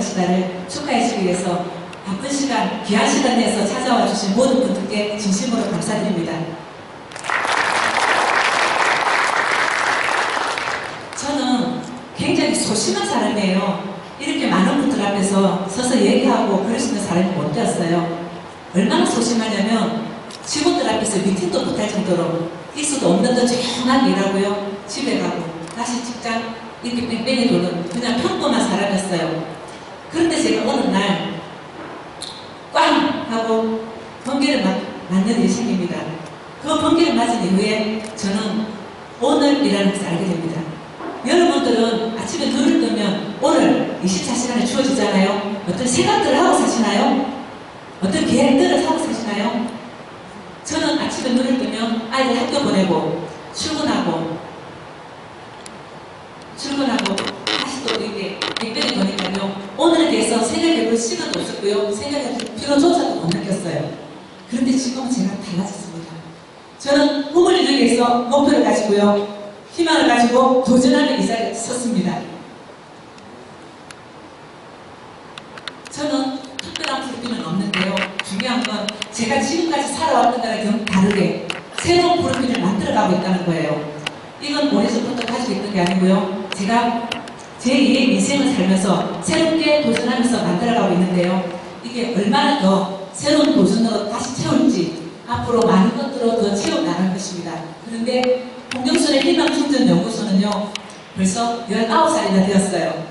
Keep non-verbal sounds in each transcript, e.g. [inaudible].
시간을 축하해주기 위해서 바쁜 시간, 귀한 시간 내서 찾아와 주신 모든 분들께 진심으로 감사드립니다. 저는 굉장히 소심한 사람이에요. 이렇게 많은 분들 앞에서 서서 얘기하고 그럴 수 있는 사람이 못 되었어요. 얼마나 소심하냐면 직원들 앞에서 미팅도 못할 정도로 있어도 없는 듯 조용하게 일하고요. 집에 가고 다시 직장 이렇게 뺑뺑이 도는 그냥 평범한 사람이었어요. 그런데 제가 어느 날 꽝! 하고 번개를 맞, 맞는 일이 생깁니다. 그 번개를 맞은 이후에 저는 오늘이라는 것을 알게 됩니다. 여러분들은 아침에 눈을 뜨면 오늘 24시간이 주어지잖아요. 어떤 생각들을 하고 사시나요? 어떤 계획들을 하고 사시나요? 저는 아침에 눈을 뜨면 아이들 학교 보내고 출근하고 출근하고 다시 또 이렇게 백변이 보니까요. 오늘에 대해서 생각해볼 시간도 없었고요. 생각해볼 필요조차도 못 느꼈어요. 그런데 지금은 제가 달라졌습니다. 저는 꿈을 이루기 위해서 목표를 가지고요. 희망을 가지고 도전하는 이 자리에 섰습니다. 저는 특별한 프로필은 없는데요. 중요한 건 제가 지금까지 살아왔던 거랑 다르게 새로운 프로필을 만들어가고 있다는 거예요. 이건 오래전부터 가지고 있는 게 아니고요. 제가 제2의 인생을 살면서 새롭게 도전하면서 만들어가고 있는데요. 이게 얼마나 더 새로운 도전으로 다시 채울지 앞으로 많은 것들로 더 채워나갈 것입니다. 그런데 홍경순의 희망충전연구소는요. 벌써 19살이나 되었어요.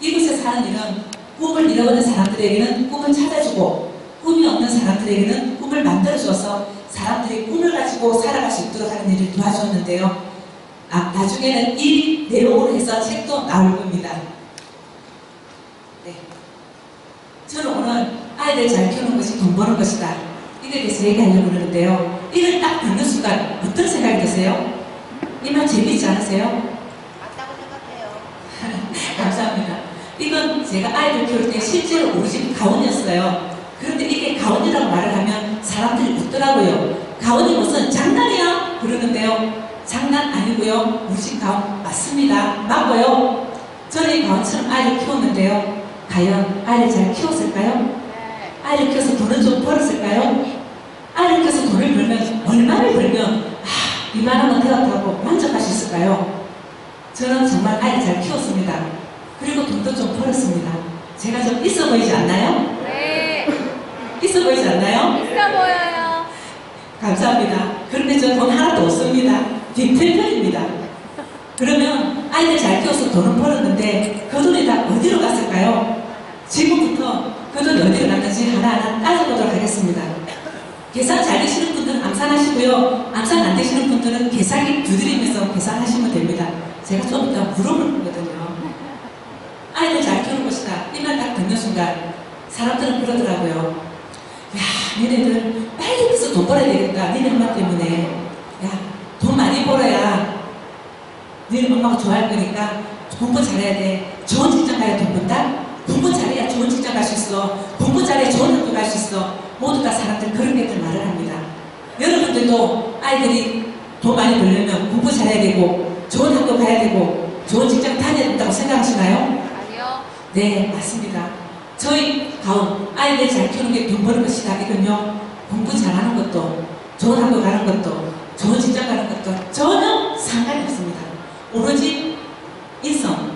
이곳에 사는 일은 꿈을 잃어버린 사람들에게는 꿈을 찾아주고 꿈이 없는 사람들에게는 꿈을 만들어줘서 사람들이 꿈을 가지고 살아갈 수 있도록 하는 일을 도와주었는데요. 아, 나중에는 이 내용으로 해서 책도 나올 겁니다. 네. 저는 오늘 아이들 잘 키우는 것이 돈 버는 것이다. 이거에 대해서 얘기하려고 그러는데요. 이걸 딱 듣는 순간 어떤 생각이 드세요? 이 말 재미있지 않으세요? 맞다고 생각해요. [laughs] 감사합니다. 이건 제가 아이들 키울 때 실제로 우리 집 가훈이었어요. 그런데 이게 가훈이라고 말을 하면 사람들이 웃더라고요. 가훈이 무슨 장난이야? 그러는데요. 장난 아니고요. 우리 집 가훈 맞습니다. 맞고요. 저는 이 가훈처럼 아이를 키웠는데요. 과연 아이를 잘 키웠을까요? 네. 아이를 키워서 돈을 좀 벌었을까요? 아이를 키워서 돈을 벌면 얼마를 벌면 아, 이만하면 되었다고 만족할 수 있을까요? 저는 정말 아이를 잘 키웠습니다. 그리고 돈도 좀 벌었습니다. 제가 좀 있어 보이지 않나요? 네. [laughs] 있어 보이지 않나요? 있어 보여요. 감사합니다. 그런데 저 돈 하나도 없습니다. 뒷편입니다. 그러면 아이들 잘 키워서 돈을 벌었는데 그 돈이 다 어디로 갔을까요? 지금부터 그 돈이 어디로 갔는지 하나하나 따져보도록 하겠습니다. 계산 잘 되시는 분들은 암산하시고요. 암산 안 되시는 분들은 계산기 두드리면서 계산하시면 됩니다. 제가 좀 이따 물어볼 거거든요. 아이들 잘 키우는 것이다. 이말딱 듣는 순간 사람들은 그러더라고요. 야, 니네들 빨리 해서 돈 벌어야 되겠다. 니네 엄마 때문에. 야, 돈 많이 벌어야 니네 엄마가 좋아할 거니까 공부 잘해야 돼. 좋은 직장 가야 돈 번다? 공부 잘해야 좋은 직장 갈 수 있어. 공부 잘해야 좋은 학교 갈 수 있어. 모두 다 사람들 그런 게들 말을 합니다. 여러분들도 아이들이 돈 많이 벌려면 공부 잘해야 되고 좋은 학교 가야 되고 좋은 직장 다녀야 된다고 생각하시나요? 아니요. 네, 맞습니다. 저희 가운 아이들 잘 키우는 게 돈 버는 것이다. 이건요, 공부 잘하는 것도, 좋은 학교 가는 것도, 좋은 직장 가는 것도 전혀 상관이 없습니다. 오로지 인성,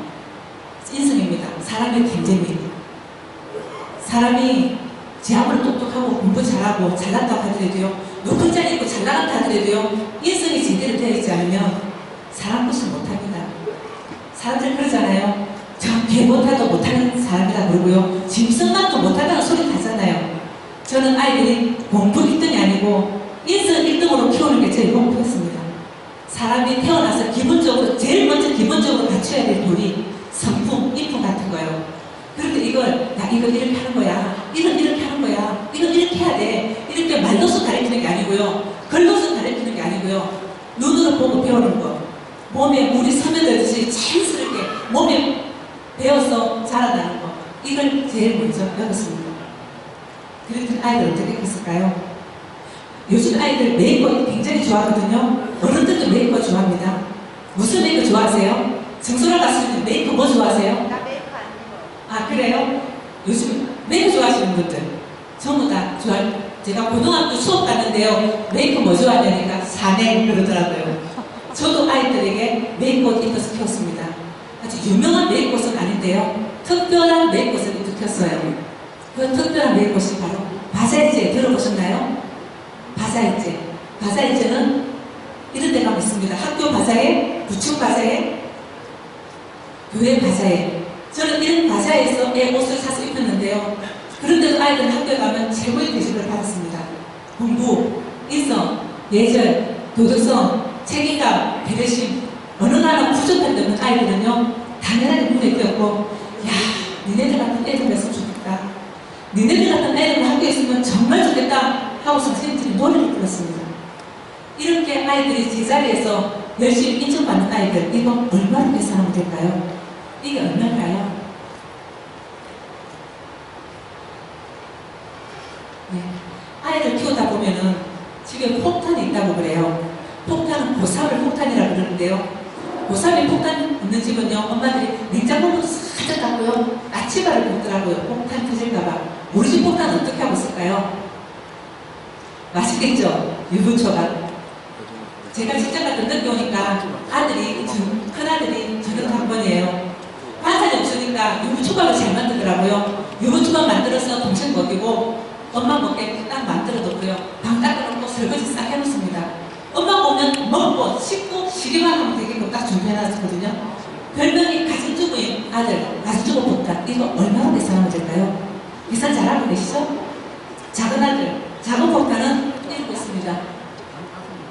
인성입니다. 사람의 경쟁입니다. 사람이 제 아무리 똑똑하고 공부 잘하고 잘난다고 하더라도요, 높은 자리에 있고 잘 나간다 하더라도요, 인성이 제대로 되어 있지 않으면 사람 것을 못합니다. 사람들 그러잖아요. 저 배보다도 못하는 사람이라 그러고요. 짐승만도 못하다는 소리 하잖아요. 저는 아이들이 공부 1등이 아니고 인성 1등으로 키우는 게제 목표였습니다. 사람이 태어나서 기본적으로 제일 먼저 기본적으로 갖춰야 될 돈이 성품, 인품 같은 거예요. 그런데 이걸 나 이거 이렇게 하는 거야. 이건 이렇게 하는 거야. 이건 이렇게 해야 돼. 말로서 가르치는 게 아니고요. 글로서 가르치는 게 아니고요. 눈으로 보고 배우는 거. 몸에 물이 스며들듯이 자연스럽게 몸에 배워서 자라나는 거. 이걸 제일 먼저 배웠습니다. 그랬더니 아이들 어떻게 했을까요? 요즘 아이들 메이크업 굉장히 좋아하거든요. 어른들도 메이크업 좋아합니다. 무슨 메이크업 좋아하세요? 정선아 가수님 메이크업 뭐 좋아하세요? 나 메이크 안 입어. 아 그래요? 요즘 메이크 좋아하시는 분들 전부 다 좋아. 제가 고등학교 수업 갔는데요. 메이크 뭐 좋아하냐니까 사내 그러더라고요. 저도 아이들에게 메이크옷 입혀서 키웠습니다. 아주 유명한 메이크옷은 아닌데요. 특별한 메이크옷을 입혀 키웠어요. 그 특별한 메이크옷이 바로 바사이제 들어보셨나요? 바사이제. 바사이제는 이런 데가 있습니다. 학교 바사에, 구청 바사에, 교회 바사에. 저는 이런 바사에서 애 옷을 사서 입혔는데요. 그런데도 아이들 학교에 가면 최고의 대접을 받았습니다. 공부, 인성, 예절, 도덕성, 책임감, 배려심, 어느 나라 부족한 데 없는 아이들은요, 당연하게 눈에 띄었고, 야, 니네들 같은 애들 였으면 좋겠다. 니네들 같은 애들 학교에 있으면 정말 좋겠다 하고 선생님들이 노래를 불렀습니다. 이렇게 아이들이 제자리에서 열심히 인정받는 아이들, 이거 얼마나 계산하면 될까요? 이게 얼마일까요? 네. 아이를 키우다 보면은 집에 폭탄이 있다고 그래요. 폭탄은 고삼을 폭탄이라고 그러는데요. 고삼에 폭탄 있는 집은요, 엄마들이 냉장고부터 싹 닫고요, 나치바를 붓더라고요. 폭탄 터질까봐. 우리 집 폭탄 어떻게 하고 있을까요? 맛있겠죠? 유부초밥. 제가 직장 갔다 늦게 오니까 아들이, 전- 큰아들이 저녁 당번이에요. 반찬이 없으니까 유부초밥을 잘 만들더라고요. 유부초밥 만들어서 동생 먹이고 엄마 먹게 딱 만들어뒀고요. 방 닦아놓고 설거지 싹 해놓습니다. 엄마 보면 먹고 씻고 쉬기만 하면 되게끔 딱 준비해놨거든요. 별명이 가슴주부인 아들, 가슴주부 폭탄. 이거 얼마나 계산하면 될까요? 계산 잘하고 계시죠? 작은 아들, 작은 폭탄은 이러고 있습니다.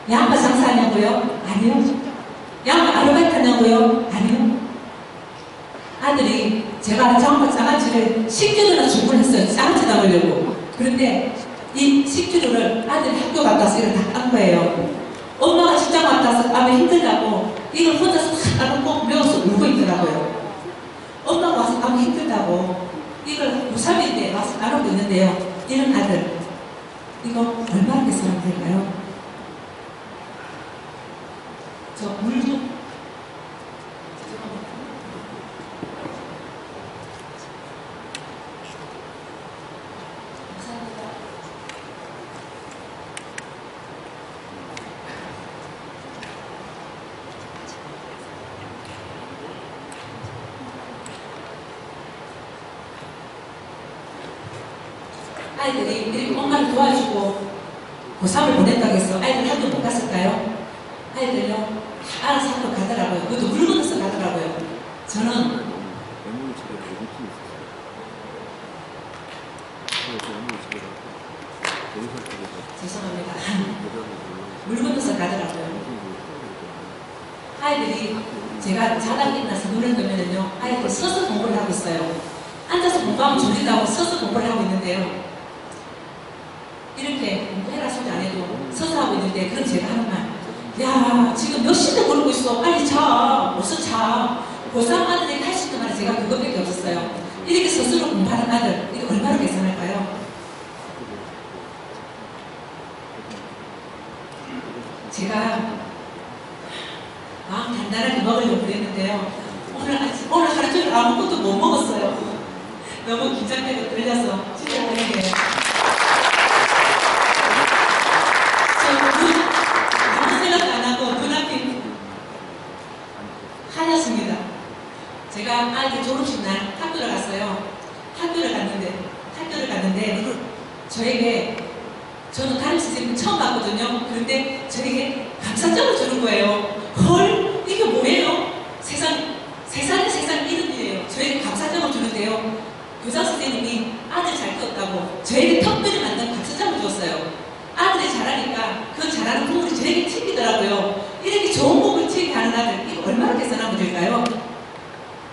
양파 장사하냐고요? 아니요. 양파 아르바이트 하냐고요? 아니요. 아들이 제가 장파 장아찌를 10kg나 주문했어요. 장아찌 담으려고. 그런데 이 10kg를 아들이 학교 갔다 와서 이걸 다깐 거예요. 엄마가 직장 갔다 와서 밤에 힘들다고 이걸 혼자서 다 까놓고 매워서 울고 있더라고요. 엄마가 와서 너무 힘들다고 이걸 고3인데 와서 나누고 있는데요. 이런 아들, 이거 얼마나 계산하면 될까요? 저물 좀. 아이들이 이렇게 엄마를 도와주고 고3을 보냈다고 해서 아이들 학교 못 갔을까요? 아이들요 알아서 학교 가더라고요. 그것도 물 건너서 가더라고요. 저는 죄송합니다. 여자를 [laughs] 물 건너서 가더라고요. 아이들이 제가 자다 일어나서 눈을 뜨면은요, 아이들 서서 공부를 하고 있어요. 앉아서 공부하면 졸리다고 서서 공부를 하고 있는데요. 이렇게 공부해라 소리 안 해도 하고 있는데, 그럼 제가 하는 말, 야, 지금 몇 시대 그러고 있어. 빨리 자. 어서 자. 고3 아들에게 할수 있는 말이 제가 그것밖에 없었어요. 이렇게 스스로 공부하는 아들, 이거 얼마나 계산할까요? 제가 마음 단단하게 먹으려고 그랬는데요. 오늘 아침, 오늘 하루 종일 아무것도 못 먹었어요. 너무 긴장되고 떨려서 진짜 다행이에요. 저 눈, 아무 생각도 안 하고 눈앞이 하얗습니다. 제가 아이들 졸업식 날 학교를 갔어요. 학교를 갔는데, 학교를 갔는데, 저에게, 저는 담임 선생님 처음 봤거든요. 그런데 저에게 감사장을 주는 거예요. 헐, 이게 뭐예요? 세상, 세상에 세상 이름이에요. 저에게 감사장을 주는데요. 교장 선생님이 아들 잘 키웠다고 저에게 특별히 만든 감사장을 줬어요. 아들이 잘하니까 그 잘하는 부분이 저에게 튀기더라고요. 이렇게 좋은 부분을 튀게 하는 아들, 이거 얼마나 계산하면 될까요?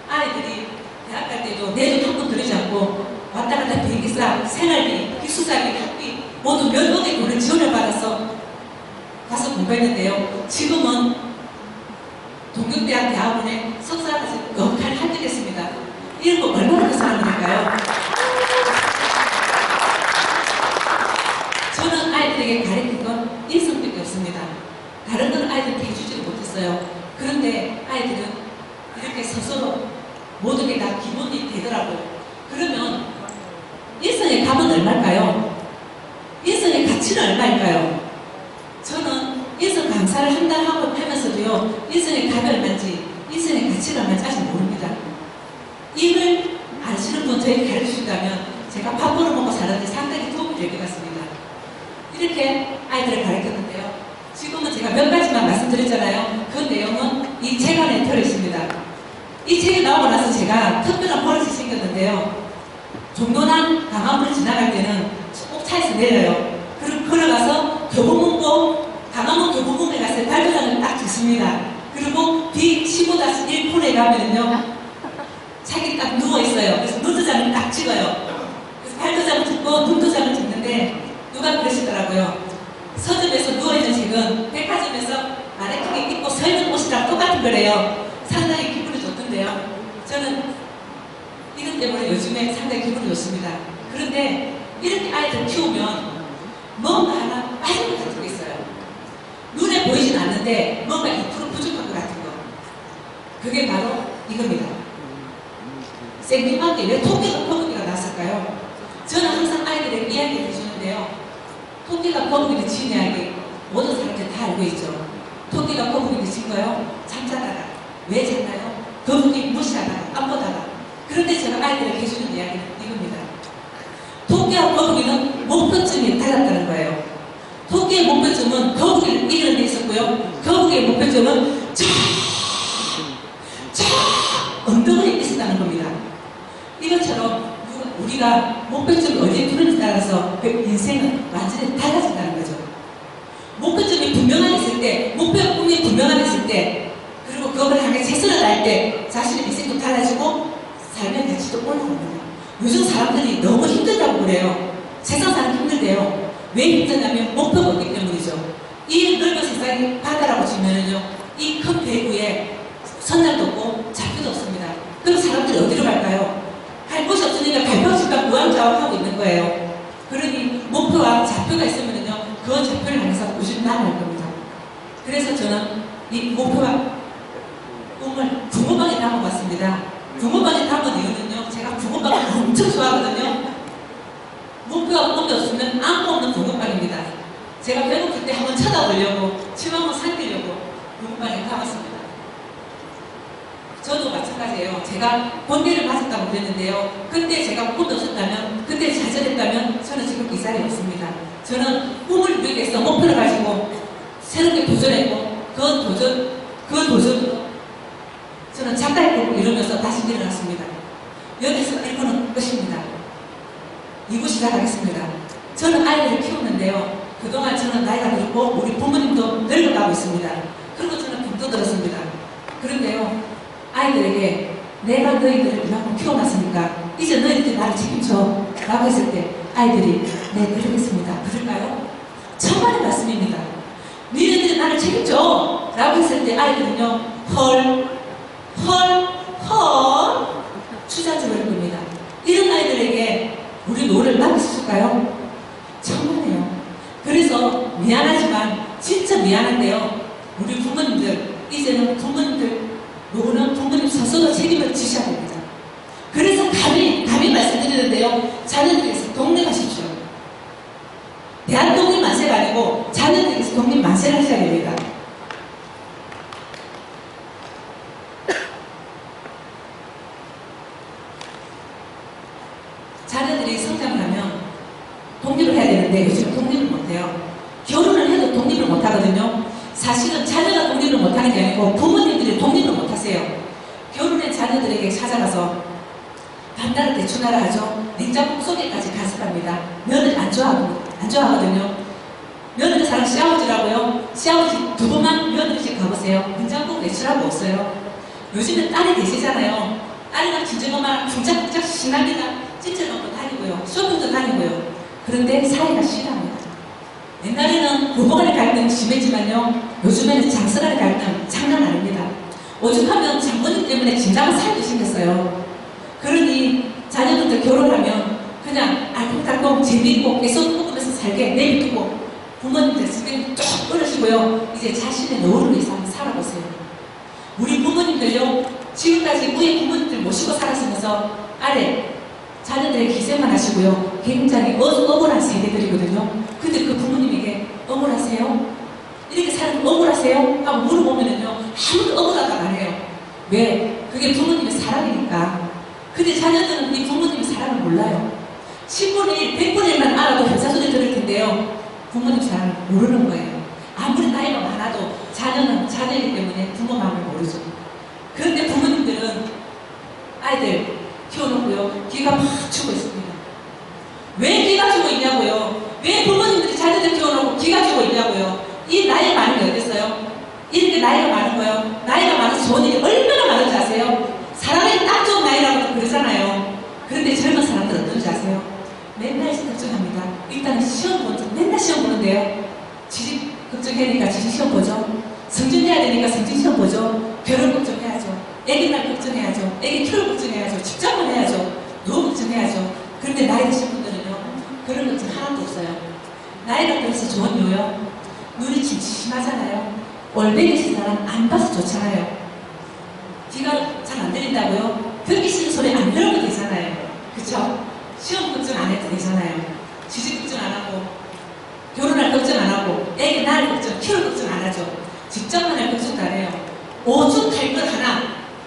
아이들이 대학 갈 때도 내 돈 한 번 들이지 않고 왔다 갔다 비행기값, 생활비, 기숙사비, 학비 모두 몇 억의 돈을 지원을 받아서 가서 공부했는데요. 지금은 동경대학 대학원에 석사까지 역할을 합격했습니다. 이런 거 얼마나 계산하면 될까요? 저는 아이들에게 가르친 건 인성밖에 없습니다. 다른 건 아이들한테 해주지를 못했어요. 그런데 아이들은 이렇게 스스로 모든 게 다 기본이 되더라고요. 그러면 값은 얼마일까요? 인생의 가치는 얼마일까요? 저는 인생 강사를 한 달 하고 하면서도요, 인생의 값이 얼마인지, 인생의 가치가 얼마인지 아직 모릅니다. 이걸 아시는 분 저에게 가르쳐 주신다면 제가 밥벌어 먹고 사는데 상당히 도움이 될 것 같습니다. 이렇게 아이들을 가르쳤는데요. 지금은 제가 몇 가지만 말씀드렸잖아요. 그 내용은 이 책 안에 들어있습니다. 이 책이 나오고 나서 제가 특별한 버릇이 생겼는데요. 종로난 강화문을 지나갈 때는 꼭 차에서 내려요. 그리고 걸어가서 교보문고, 강화문 교보문고에 가서 발표장을 딱 찍습니다. 그리고 B15-1콘에 가면요. 자기 딱 누워있어요. 그래서 눈도장을 딱 찍어요. 그래서 발도장을 찍고 눈도장을 찍는데 누가 그러시더라고요. 서점에서 누워있는 책은 백화점에서 안에 크게 입고 서 있는 옷이랑 똑같은 거래요. 상당히 기분이 좋던데요. 저는 이것 때문에 요즘에 상당히 기분이 좋습니다. 그런데 이렇게 아이들 키우면 뭔가 하나 빠진 것 같은 게 있어요. 눈에 보이진 않는데 뭔가 2% 부족한 것 같은 거. 그게 바로 이겁니다. 생김하게 왜 토끼가 거북이가 났을까요? 저는 항상 아이들에게 이야기를 해주는데요. 토끼가 거북이를 진 이야기 모든 사람들이 다 알고 있죠. 토끼가 거북이를 진 거요? 잠자다가. 왜 잤나요? 거북이 무시하다가 안 보다가. 그런데 제가 아이들에게 해주는 이야기는 이겁니다. 토끼와 거북이는 목표점이 달랐다는 거예요. 토끼의 목표점은 거북이를 이기는 데 있었고요. 거북이의 목표점은 저, 저 언덕에 있었다는 겁니다. 이것처럼 우리가 목표점이 어디에 두는지 따라서 그 인생은 완전히 달라진다는 때, 목표 꿈이 있을 때, 그리고 그걸 향해 최선을 다할 때 자신의 인생도 달라지고 삶의 가치도 올라옵니다. 요즘 사람들이 너무 힘들다고 그래요. 세상 사람 힘들대요. 왜 힘드냐면 목표가 없기 때문이죠. 이 넓은 세상이 바다라고 치면은요, 이 큰 배구에 선장도 없고 잡기도 없습니다. 그럼 사람들이 어디로 갈까요? 갈 곳이 없으니까 갈평식과 무한좌우하고 있는 거예요. 그러니 목표와 좌표가 있으면은요, 그 좌표를 향해서 꾸준히 나아갈 겁니다. 그래서 저는 이 목표와 꿈을 붕어방에 담아봤습니다. 붕어방에 담은 이유는요, 제가 붕어방을 엄청 좋아하거든요. 목표와 꿈이 없으면 아무 없는 붕어방입니다. 제가 배고플 때 한번 쳐다보려고, 침 한번 삼키려고 붕어방에 가봤습니다. 저도 마찬가지예요. 제가 본대를 맞았다고 그랬는데요. 그때 제가 꿈이 없었다면, 그때 좌절했다면 저는 지금 이 자리에 없습니다. 저는 꿈을 위해서 목표를 가지고 새롭게 도전했고, 그 도전, 그 도전으로 저는 작가의 꿈을 이루면서 다시 일어났습니다. 여기서 1분은 끝입니다. 2부 시작하겠습니다. 저는 아이들을 키우는데요. 그동안 저는 나이가 들었고, 우리 부모님도 늙어가고 있습니다. 그리고 저는 붕도 들었습니다. 그런데요, 아이들에게 내가 너희들을 이만큼 키워놨으니까 이제 너희들이 나를 책임져 라고 했을 때 아이들이 네 그러겠습니다 그럴까요? 천만의 말씀입니다 너희들이 나를 책임져 라고 했을 때 아이들은요 헐 헐, 헐 버릴 겁니다 이런 아이들에게 우리 노를 맡길 수 있을까요? 천만에요 그래서 미안하지만 진짜 미안한데요 우리 부모님들 이제는 부모님들 노는 부모님 스스로 책임을 지셔야 됩니다. 그래서 감히, 감히 말씀드리는데요. 자녀들에게서 독립 하십시오. 대한 독립 만세가 아니고 자녀들에게서 독립 만세를 하셔야 됩니다. 자녀들이 성장을 하면 독립을 해야 되는데 요즘 독립을 못해요. 결혼을 해도 독립을 못하거든요. 사실은 자녀가 독립을 못하는 게 아니고 부모님들이 독립을 못하세요. 결혼한 자녀들에게 찾아가서 반달을 대충하라 하죠. 냉장고 속에까지 간섭합니다. 며느리 안 좋아하고 안 좋아하거든요. 며느리 사람 샤워지라고요. 샤워지 두 번만 며느리집 가보세요. 외출하고 없어요. 요즘은 딸이 계시잖아요. 딸이랑 진정엄마랑 쿵짝쿵짝 신납니다. 찢어놓고 다니고요. 쇼핑도 다니고요. 그런데 사이가 싫어합니다. 옛날에는 부부간의 갈등 심했지만요. 요즘에는 장수간의 갈등 장난 아닙니다. 오죽하면 장모님 때문에 진작은 살도 생겼어요. 그러니 자녀분들 결혼하면 그냥 알콩달콩 재미있고 애써 먹으면서 살게 내비두고 부모님들 스펙 쭉 끊으시고요. 이제 자신의 노후를 위해서 한번 살아보세요. 우리 부모님들요. 지금까지 우리 부모님들 모시고 살았으면서 아래 자녀들의 희생만 하시고요. 굉장히 어, 억울한 세대들이거든요. 근데 그 부모님에게 억울하세요? 이렇게 사는 거 억울하세요? 하고 물어보면은요. 아무도 억울하다고 안 해요. 왜? 그게 부모님의 사랑이니까. 근데 자녀들은 이 부모님의 사랑을 몰라요. 10분의 1, 100분의 1만 알아도 회사 소리 들을 텐데요. 부모님 사랑을 모르는 거예요. 아무리 나이가 많아도 자녀는 자녀이기 때문에 부모 마음을 모르죠. 그런데 부모님들은 아이들 키워놓고요. 기가 막 죽어 있습니다. 왜 기가 죽어 있냐고요? 왜 부모님들이 자녀들 키워놓고 기가 죽어 있냐고요? 이 나이 많은 게 어딨어요? 이렇게 나이가 많은 거요. 나이가 많아서 좋은 일이 얼마나 많은지 아세요? 사랑이 딱 좋은 나이라고 그러잖아요. 그런데 젊은 사람들 어떤지 아세요? 맨날 걱정합니다. 일단은 시험 보죠. 맨날 시험 보는데요. 지식 걱정해야 되니까 지식 시험 보죠. 성진해야 되니까 성진 시험 보죠. 결혼 걱정해야죠. 애기 날 걱정해야죠. 애기 키울 걱정해야죠. 직장을 해야죠. 노후 걱정해야죠. 그런데 나이 드신 분들은요. 그런 걱정 하나도 없어요. 나이가 들어서 좋은 이유요. 눈이 침침하잖아요. 올백이신 사람 안 봐서 좋잖아요. 귀가 잘 안 들린다고요? 듣기 싫은 소리 안 들어도 되잖아요. 그쵸? 시험 걱정 안 해도 되잖아요. 취직 걱정 안 하고, 결혼할 걱정 안 하고, 애기 낳을 걱정, 키울 걱정. 직장만 할 걱정도 안 해요. 오죽 할것 하나,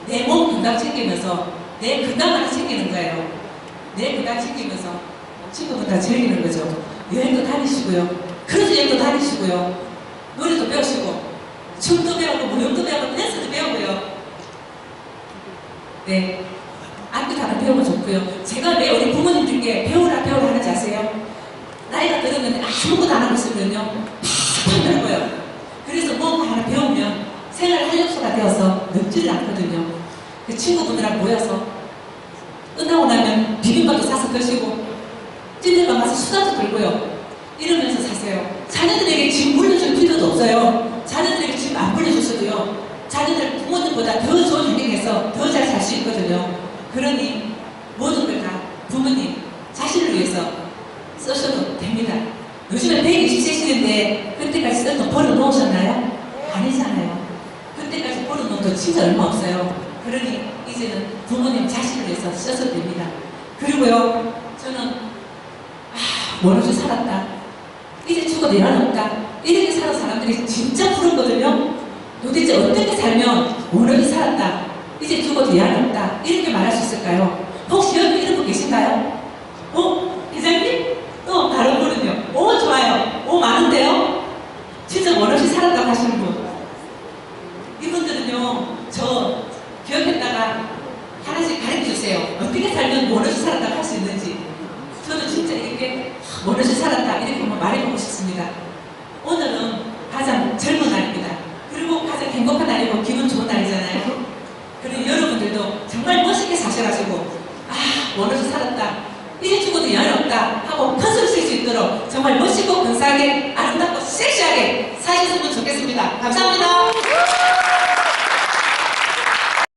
내 몸 건강 챙기면서, 내 건강 하나 챙기는 거예요. 내 건강 챙기면서, 친구분 다 즐기는 거죠. 여행도 다니시고요. 크루즈 여행도 다니시고요. 노래도 배우시고, 춤도 배우고, 무용도 배우고, 댄스도 배우고요. 네. 악기 하나 배우면 좋고요. 제가 왜 우리 부모님들께 배우라 배우라 하는지 아세요? 나이가 들었는데 아무것도 안 하고 있으면요. 팍팍 늙어요. 그래서 뭔가 하나 배우면 생활 활력소가 되어서 늙지를 않거든요. 그 친구분들하고 모여서 끝나고 나면 비빔밥도 사서 드시고 찜질방 가서 수다도 들고요. 이러면서 사세요. 자녀들에게 집 물려줄 필요도 없어요. 자녀들에게 집안 물려줬어도요. 자녀들 부모님보다 더 좋은 환경에서 더 잘 살 수 있거든요. 그러니 모든 걸 다 부모님 자신을 위해서 쓰셔도 됩니다. 요즘에 120세시는데 그때까지 쓴돈 벌어 놓으셨나요? 아니잖아요. 그때까지 벌어 놓은 돈 진짜 얼마 없어요. 그러니 이제는 부모님 자신을 위해서 쓰셔도 됩니다. 그리고요, 저는 아, 원없이 살았다. 이제 죽어도 연 없다. 이렇게 사는 사람들이 진짜 부럽거든요. 도대체 어떻게 살면 원없이 살았다. 이제 죽어도 연 없다. 이렇게 말할 수 있을까요? 혹시 여기 이런 분 계신가요? 어?